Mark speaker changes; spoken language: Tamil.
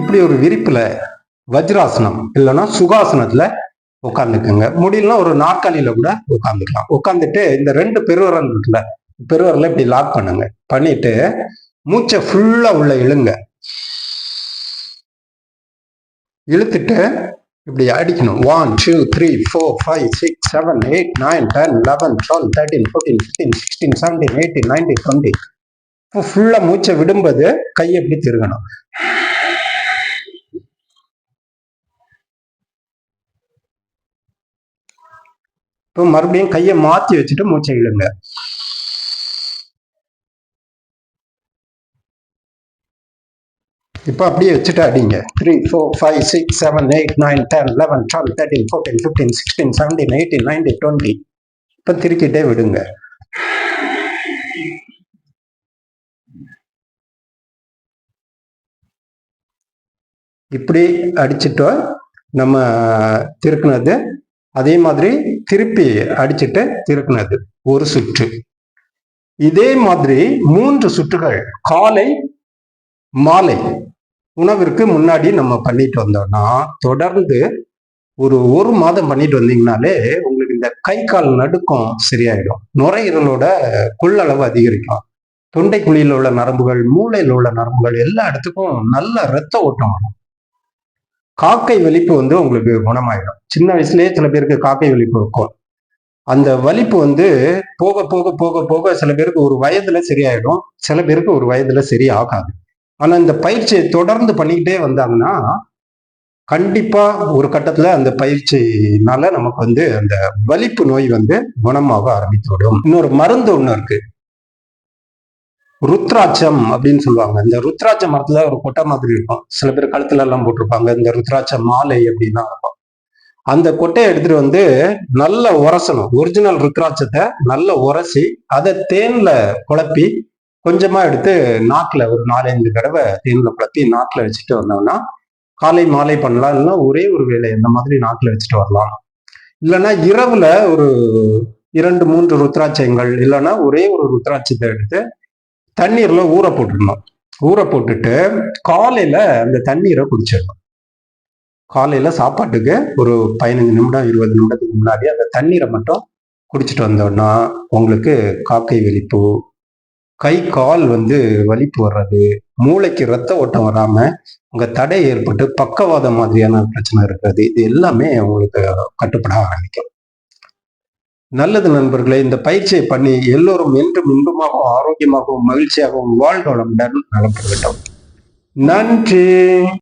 Speaker 1: இப்படி ஒரு விரிப்புல வஜ்ராசனம் இல்லைன்னா சுகாசனத்துல உட்காந்துக்குங்க முடியலன்னா ஒரு நாற்காலியில கூட உட்காந்துக்கலாம் உட்காந்துட்டு இந்த ரெண்டு பெருவரல் இருக்குல்ல பெருவரல இப்படி லாக் பண்ணுங்க. பண்ணிட்டு மூச்சை ஃபுல்லா உள்ள இழுங்க. இழுத்துட்டு இப்படி அடிக்கணும். One two three four five six seven eight nine ten eleven twelve thirteen fourteen fifteen sixteen seventeen eighteen nineteen twenty இப்போ ஃபுல்லாக மூச்சை விடும்போது கையை எப்படி திருகணும். இப்போ மறுபடியும் கையை மாற்றி வச்சுட்டு மூச்சை இழுங்க. இப்போ அப்படியே வச்சுட்டு அடிங்க three four five six seven eight nine ten eleven twelve thirteen fourteen fifteen sixteen seventeen eighteen nineteen twenty இப்போ திருக்கிட்டே விடுங்க. இப்படி அடிச்சுட்டோ நம்ம திருக்குனது அதே மாதிரி திருப்பி அடிச்சுட்டு திருக்குனது. ஒரு சுற்று. இதே மாதிரி மூன்று சுற்றுகள் காலை மாலை உணவிற்கு முன்னாடி நம்ம பண்ணிட்டு வந்தோம்னா தொடர்ந்து ஒரு ஒரு மாதம் பண்ணிட்டு வந்தீங்கனாலே உங்களுக்கு இந்த கை கால் நடுக்கம் சரியாயிடும். நுரையீரலோட கொள்ளளவு அதிகரிக்கும். தொண்டை குழியில் உள்ள நரம்புகள் மூளையில் உள்ள நரம்புகள் எல்லா இடத்துக்கும் நல்ல ரத்த ஓட்டம் வரும். காக்கை வலிப்பு வந்து உங்களுக்கு குணமாயிடும். சின்ன வயசுலயே சில பேருக்கு காக்கை வலிப்பு இருக்கும். அந்த வலிப்பு வந்து போக போக போக போக சில பேருக்கு ஒரு வயதுல சரியாயிடும். சில பேருக்கு ஒரு வயதுல சரியாகாது ஆனா இந்த பயிற்சியை தொடர்ந்து பண்ணிக்கிட்டே வந்தாங்கன்னா கண்டிப்பா ஒரு கட்டத்துல அந்த பயிற்சினால நமக்கு வந்து அந்த வலிப்பு நோய் வந்து குணமாக ஆரம்பித்து விடும். இன்னொரு மருந்து ஒண்ணு இருக்கு. ருத்ராட்சம் அப்படின்னு சொல்லுவாங்க. இந்த ருத்ராட்ச மரத்துல ஒரு கொட்டை மாதிரி இருக்கும். சில பேர் கழுத்துல எல்லாம் போட்டிருப்பாங்க. இந்த ருத்ராட்ச மாலை அப்படின்னா இருக்கும். அந்த கொட்டையை எடுத்துட்டு வந்து நல்லா உரசணும். ஒரிஜினல் ருத்ராட்சத்தை நல்லா உரசி அதை தேன்ல குழப்பி கொஞ்சமா எடுத்து நாக்குல ஒரு நாலஞ்சு தடவை தேன்ல குழப்பி நாக்குல வச்சுட்டு வந்தோம்னா காலை மாலை பண்ணலாம். இல்லைன்னா ஒரே ஒரு வேலை இந்த மாதிரி நாக்குல வச்சுட்டு வரலாம். இல்லைன்னா இரவுல ஒரு இரண்டு மூன்று ருத்ராட்சங்கள் இல்லைன்னா ஒரே ஒரு ருத்ராட்சத்தை எடுத்து தண்ணீர்ல ஊற போட்டுடணும். ஊற போட்டுட்டு காலையில அந்த தண்ணீரை குடிச்சிடணும். காலையில சாப்பாட்டுக்கு ஒரு பதினஞ்சு நிமிடம் இருபது நிமிடத்துக்கு முன்னாடி அந்த தண்ணீரை மட்டும் குடிச்சிட்டு வந்தோம்னா உங்களுக்கு காக்கை வெளிப்பு கை கால் வந்து வலிப்பு வர்றது மூளைக்கு ரத்த ஓட்டம் வராம உங்க தடை ஏற்பட்டு பக்கவாதம் மாதிரியான பிரச்சனை இருக்கிறது. இது எல்லாமே உங்களுக்கு கட்டுப்பட ஆரம்பிக்கும். நல்லது நண்பர்களே இந்த பயிற்சியை பண்ணி எல்லோரும் என்றும் இன்பமாகவும் ஆரோக்கியமாகவும் மகிழ்ச்சியாகவும் வாழ்க வளமுடன் நலம் பெறட்டும் நன்றி.